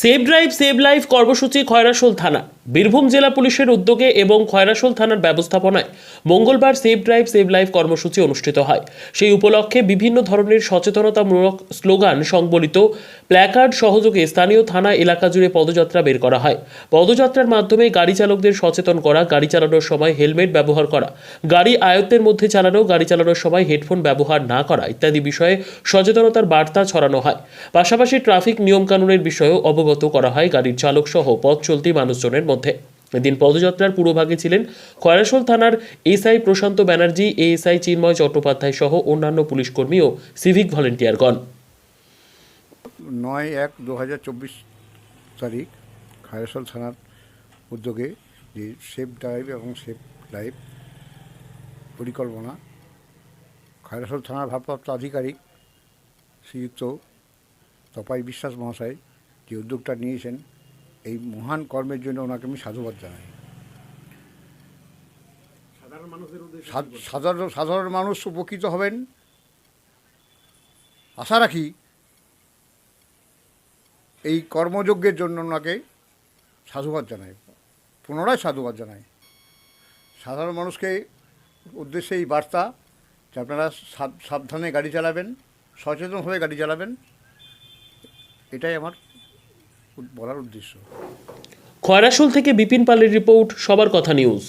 Save drive save life কর্মসূচি খয়রাসোল থানা। বীরভূম জেলা পুলিশের উদ্যোগে এবং খয়রাসোল থানার ব্যবস্থাপনায় মঙ্গলবার সেভ ড্রাইভ, সেভ লাইফ কর্মসূচি অনুষ্ঠিত হয়। সেই উপলক্ষে বিভিন্ন ধরনের সচেতনতামূলক স্লোগান সংবলিত প্ল্যাকার্ড সহযোগে স্থানীয় থানা এলাকা জুড়ে পদযাত্রা বের করা হয়। পদযাত্রার মাধ্যমে গাড়ি চালকদের সচেতন করা, গাড়ি চালানোর সময় হেলমেট ব্যবহার করা, গাড়ি আয়ত্তের মধ্যে চালানো, গাড়ি চালানোর সময় হেডফোন ব্যবহার না করা ইত্যাদি বিষয়ে সচেতনতার বার্তা ছড়ানো হয়। পাশাপাশি ট্রাফিক নিয়মকানুনের বিষয়েও অবগত করা হয়। গাড়ির চালক সহ পথ চলতি মানুষজনের মধ্যে এদিন পদযাত্রার পুরোভাগে ছিলেন খয়রাসোল থানার এসআই প্রশান্ত ব্যানার্জি, এএসআই চিন্ময় চট্টোপাধ্যায় সহ অন্যান্য পুলিশকর্মী ও সিভিক ভলেন্টিয়ারগণ। নয় এক দু তারিখ খায়রসল থানার উদ্যোগে যে সেফ ড্রাইভ এবং সেফ লাইফ পরিকল্পনা, খায়রসল থানার ভারপ্রাপ্ত আধিকারিক শ্রীযুক্ত তপাই বিশ্বাস মহাশয় যে উদ্যোগটা নিয়েছেন এই মহান কর্মের জন্য ওনাকে আমি সাধুবাদ জানাই। সাধ- সাধারণ সাধারণ মানুষ উপকৃত হবেন। আশা রাখি এই কর্মযজ্ঞের জন্য ওনাকে সাধুবাদ জানাই। পুনরায় সাধুবাদ জানাই। সাধারণ মানুষকে উদ্দেশ্যে এই বার্তা যে আপনারা সাব- সাবধানে গাড়ি চালাবেন সচেতনভাবে গাড়ি চালাবেন। এটাই আমার বলার উদ্দেশ্য। খয়রাসুল থেকে বিপিন পালের রিপোর্ট সবার কথা নিউজ।